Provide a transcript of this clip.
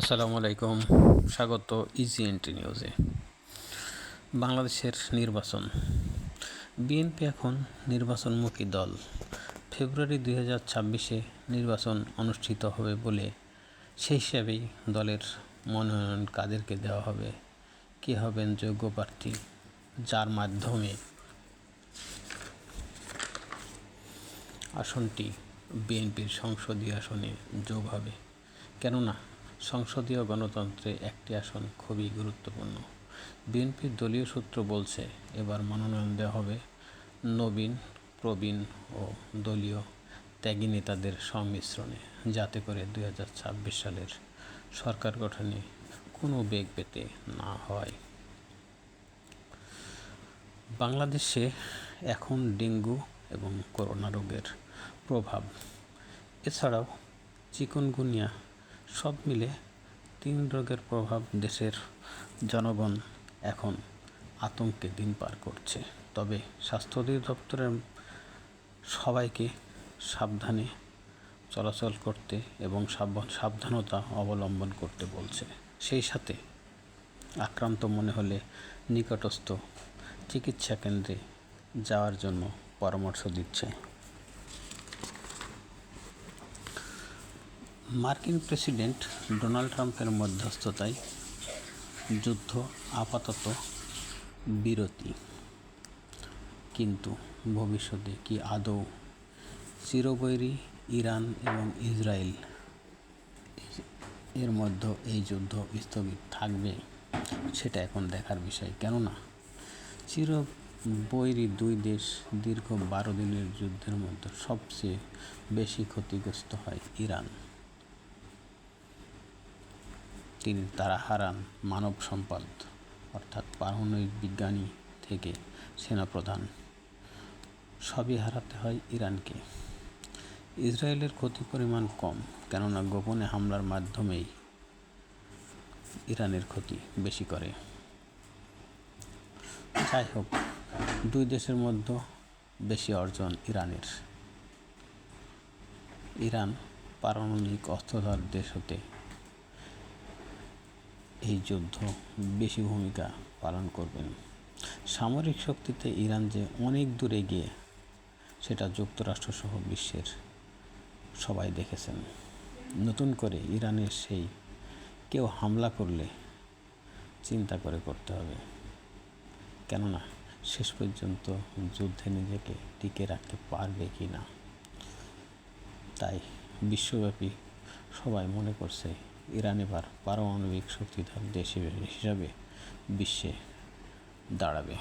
আসসালামু আলাইকুম। স্বাগত ইজি এন্ট্রি নিউজে বাংলাদেশের নির্বাচন। বিএনপি এখন নির্বাচনমুখী দল। ফেব্রুয়ারি দুই হাজার ছাব্বিশে নির্বাচন অনুষ্ঠিত হবে বলে সেই হিসাবেই দলের মনোনয়ন কাদেরকে দেওয়া হবে? কে হবেন যোগ্য প্রার্থী যার মাধ্যমে? আসনটি বিএনপির সংসদীয় আসনে যোগ হবে। কেননা সংসদীয় গণতন্ত্রে একটি আসন খুবই গুরুত্বপূর্ণ। বিএনপির দলীয় সূত্র বলছে, এবার মনোনয়ন দেওয়া হবে নবীন, প্রবীণ ও দলীয় ত্যাগী নেতাদের সংমিশ্রণে। যাতে করে দুই হাজার ছাব্বিশ সালের সরকার গঠনে কোনো বেগ পেতে না হয়। বাংলাদেশে এখন ডেঙ্গু এবং করোনা রোগের প্রভাব। এছাড়াও চিকুনগুনিয়া সব মিলে তিন রোগের প্রভাব দেশের জনগণ এখন আতঙ্কে দিন পার করছে। তবে স্বাস্থ্য অধিদপ্তরের সবাইকে সাবধানে চলাচল করতে এবং সাবধানতা অবলম্বন করতে বলছে। সেই সাথে আক্রান্ত মনে হলে নিকটস্থ চিকিৎসা কেন্দ্রে যাওয়ার জন্য পরামর্শ দিচ্ছে মার্কিন প্রেসিডেন্ট ডোনাল্ড ট্রাম্পের মধ্যস্থতায় যুদ্ধ আপাতত বিরতি। কিন্তু ভবিষ্যতে কি আদৌ চিরবৈরী ইরান এবং ইসরায়েল এর মধ্যে এই যুদ্ধ স্থগিত থাকবে, সেটা এখন দেখার বিষয়। কেননা চির বৈরী দুই দেশ দীর্ঘ বারো দিনের যুদ্ধের মধ্যে সবচেয়ে বেশি ক্ষতিগ্রস্ত হয় ইরান। তিনি তারা হারান মানব সম্পদ, অর্থাৎ পারমাণবিক বিজ্ঞানী থেকে সেনাপ্রধান। সবই হারাতে হয় ইরানকে। ইসরায়েলের ক্ষতি পরিমাণ কম, কেননা গোপনে হামলার মাধ্যমেই ইরানের ক্ষতি বেশি করে। যাই হোক দুই দেশের মধ্যে বেশি অর্জন ইরানের। ইরান পারমাণবিক অস্ত্রধার দেশ হতে এই যুদ্ধ বেশি ভূমিকা পালন করবেন সামরিক শক্তিতে ইরান যে অনেক দূরে গিয়ে সেটা যুক্তরাষ্ট্রসহ বিশ্বের সবাই দেখেছেন। নতুন করে ইরানের সেই কেউ হামলা করলে চিন্তা করে করতে হবে। কেননা, শেষ পর্যন্ত যুদ্ধে নিজেকে টিকে রাখতে পারবে কি না, তাই বিশ্বব্যাপী সবাই মনে করছে ইরান এবার পারমাণবিক শক্তিধর দেশ হিসাবে বিশ্বে দাঁড়াবে।